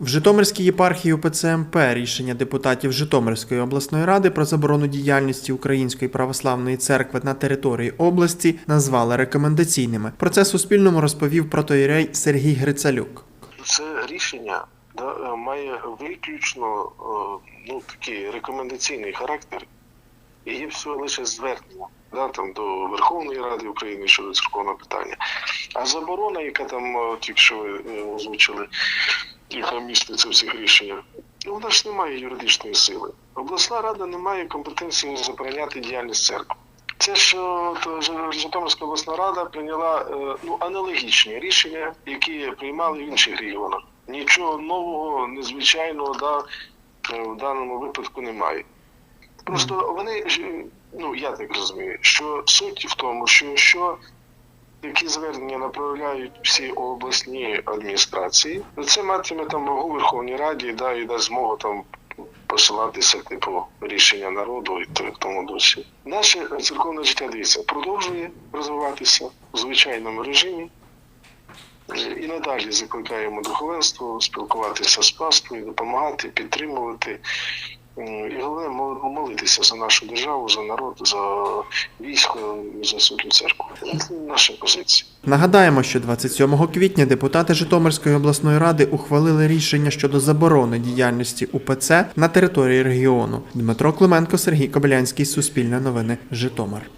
В Житомирській єпархії УПЦ МП рішення депутатів Житомирської обласної ради про заборону діяльності Української православної церкви на території області назвали рекомендаційними. Про це Суспільному розповів протоїрей Сергій Грицалюк. Це рішення да, е, має виключно е, ну, такий рекомендаційний характер і є всього лише звернення да, там, до Верховної Ради України щодо церковного питання. А заборона, яка там е, тільки що озвучили, яка міститься в цих рішеннях, вона ж не має юридичної сили. Обласна рада не має компетенції забороняти діяльність церкви. Це що Житомирська обласна рада прийняла е, ну, аналогічні рішення, які приймали в інших регіонах. Нічого нового, незвичайного да, е, в даному випадку немає. Просто вони ну я так розумію, що суть в тому, що, що такі звернення направляють всі обласні адміністрації, ну, це матиме там вагу Верховній Раді, да, і дасть змогу там посилатися, типу, рішення народу і тому дусі. Наше церковне життя дивіться, продовжує розвиватися у звичайному режимі. І надалі закликаємо духовенство спілкуватися з паствою, допомагати, підтримувати. М, І головне молитися за нашу державу, за народ, за військо, за святу церкву. Це наша позиція. Нагадаємо, що 27 квітня депутати Житомирської обласної ради ухвалили рішення щодо заборони діяльності УПЦ на території регіону. Дмитро Клименко, Сергій Кобилянський, Суспільне новини, Житомир.